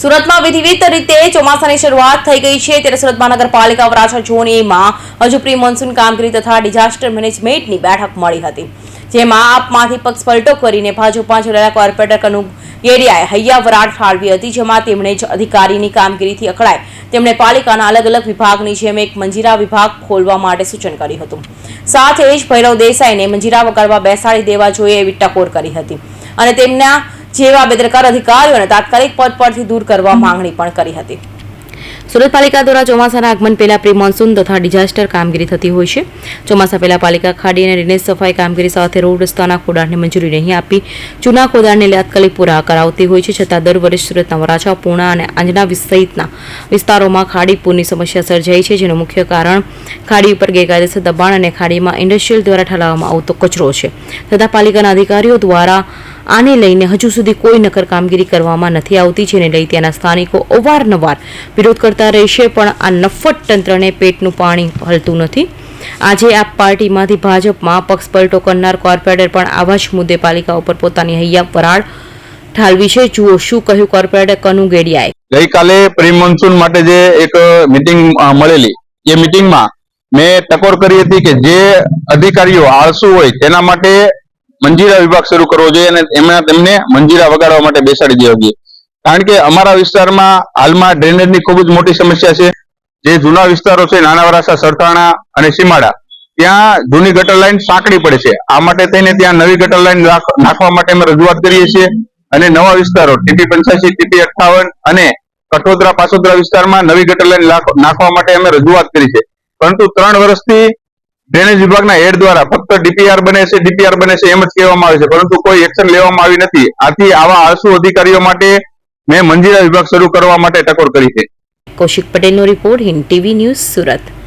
સુરતમાં વિધિવિધ રીતે ચોમાસાની શરૂઆત થઈ ગઈ છે. ત્યારે સુરત મહાનગરપાલિકા વરાછા ઝોન એમાં હજુ પ્રી મોન્સૂન કામગીરી તથા ડિઝાસ્ટર મેનેજમેન્ટની બેઠક મળી હતી. જેમાં આપમાંથી પક્ષ પલટો કરીને ભાજપમાં જોડાયેલા કોર્પોરેટર કનુ ગેડિયાએ હૈયા વરાળ ફાળવી હતી, જેમાં તેમણે જ અધિકારીની કામગીરીથી અકળાય. તેમણે પાલિકાના અલગ અલગ વિભાગની જેમ એક મંજીરા વિભાગ ખોલવા માટે સૂચન કર્યું હતું. સાથે જ ભૈરવ દેસાઈને મંજીરા વગાડવા બેસાડી દેવા જોઈએ એવી ટકોર કરી હતી. અને તેમના જેવા બેદરકાર અધિકારીઓને તાત્કાલિક પદ પરથી દૂર કરવા માંગણી પણ કરી હતી. સુરત પાલિકા દ્વારા ચોમાસાના આગમન પહેલા પ્રી મોન્સૂન તથા ડિઝાસ્ટર કામગીરી થતી હોય છે. ચોમાસા પહેલા પાલિકા ખાડી અને ડ્રેનેજ સફાઈ કામગીરી સાથે રોડ રસ્તાના ખોદાણને મંજૂરી નહીં આપી. જૂના ખોદાણને તાત્કાલિક પૂરા કરાવતી હોય છે, છતાં દર વર્ષે સુરતના વરાછા, પૂર્ણા અને આંજના સહિતના વિસ્તારોમાં ખાડી પૂરની સમસ્યા સર્જાઈ છે, જેનું મુખ્ય કારણ ખાડી ઉપર ગેરકાયદેસર દબાણ અને ખાડીમાં ઇન્ડસ્ટ્રીયલ દ્વારા ઠલાવવામાં આવતો કચરો છે. તથા પાલિકાના અધિકારીઓ દ્વારા આને લઈને હજુ સુધી કોઈ નકર કામગીરી કરવામાં નથી આવતી, જેને લઈ ત્યાંના સ્થાનિકો અવારનવાર વિરોધ કરતા રહેશે પણ આ નફ્ફટ તંત્રને પેટનું પાણી હલતું નથી. આજે આ પાર્ટીમાંથી ભાજપમાં પક્ષ પલટો કરનાર કોર્પોરેટર પણ આવા જ મુદ્દે પાલિકા ઉપર પોતાની હૈયા વરાળ ઠાલવી છે. જુઓ શું કહ્યું કોર્પોરેટર કનુ ગેડિયાએ. ગઈકાલે પ્રી મોન્સૂન માટે જે એક મીટિંગ મળેલી, એ મીટિંગમાં મેં ટકોર કરી હતી કે જે અધિકારીઓ આળસુ હોય તેના માટે મંજીરા વિભાગ શરૂ કરવો જોઈએ અને એમના તેમને મંજીરા વગાડવા માટે બેસાડી દેવા જોઈએ. કારણ કે અમારા વિસ્તારમાં હાલમાં ડ્રેનેજની ખૂબ જ મોટી સમસ્યા છે. જે જૂના વિસ્તારો છે નાના વરાસા સરથાણા અને સીમાડા, ત્યાં જૂની ગટર લાઈન સાંકડી પડે છે. આ માટે થઈને ત્યાં નવી ગટર લાઈન નાખવા માટે અમે રજૂઆત કરીએ છીએ અને નવા વિસ્તારો, ટીપી પંચ્યાસી, ટીપી અઠ્ઠાવન અને કઠોદરા પાસોદરા વિસ્તારમાં નવી ગટર લાઈન નાખવા માટે અમે રજૂઆત કરી છે. પરંતુ ત્રણ વર્ષથી ડ્રેનેજ વિભાગના હેડ દ્વારા ફક્ત ડીપીઆર બને છે, ડીપીઆર બને છે એમ જ કહેવામાં આવે છે. પરંતુ કોઈ એક્શન લેવામાં આવી નથી. આથી આવા આળસુ અધિકારીઓ માટે મેં મંજીરા વિભાગ શરૂ કરવા માટે ટકોર કરી છે. કૌશિક પટેલનો report Hind TV news Surat.